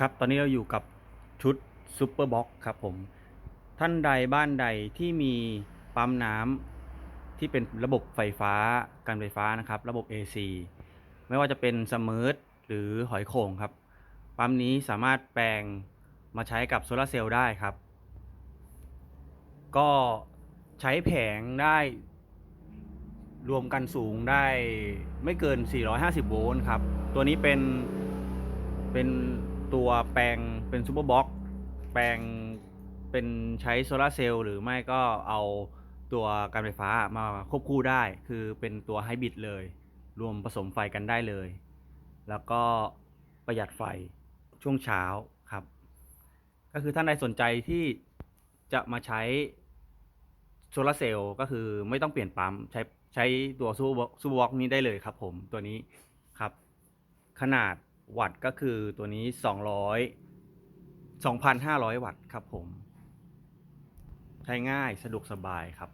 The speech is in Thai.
ครับ ตอนนี้เราอยู่กับชุดซูเปอร์บ็อกครับผม ท่านใดบ้านใดที่มีปั๊มน้ำที่เป็นระบบไฟฟ้าการไฟฟ้านะครับ ระบบ AC ไม่ว่าจะเป็นสมิร์ทหรือหอยโข่งครับ ปั๊มนี้สามารถแปลงมาใช้กับโซลาเซลล์ได้ครับ ก็ใช้แผงได้รวมกันสูงได้ไม่เกิน 450 โวลต์ครับ ตัวนี้เป็นเป็น ตัวแปลงเป็นซูเปอร์บ็อกแปลงเป็นใช้โซลาร์เซลล์หรือไม่ก็เอาตัวการไฟฟ้ามาควบคู่ได้ คือเป็นตัวไฮบริดเลย รวมผสมไฟกันได้เลย แล้วก็ประหยัดไฟช่วงเช้าครับ ก็คือท่านใดสนใจที่จะมาใช้โซลาร์เซลล์ก็คือไม่ต้องเปลี่ยนปั๊มใช้ใช้ตัวซูเปอร์ซูเปอร์บ็อกนี้ได้เลยครับผมตัวนี้ครับ ขนาด วัตต์ก็คือตัวนี้ 200 2,500 วัตต์ครับผม ใช้ง่ายสะดวกสบายครับ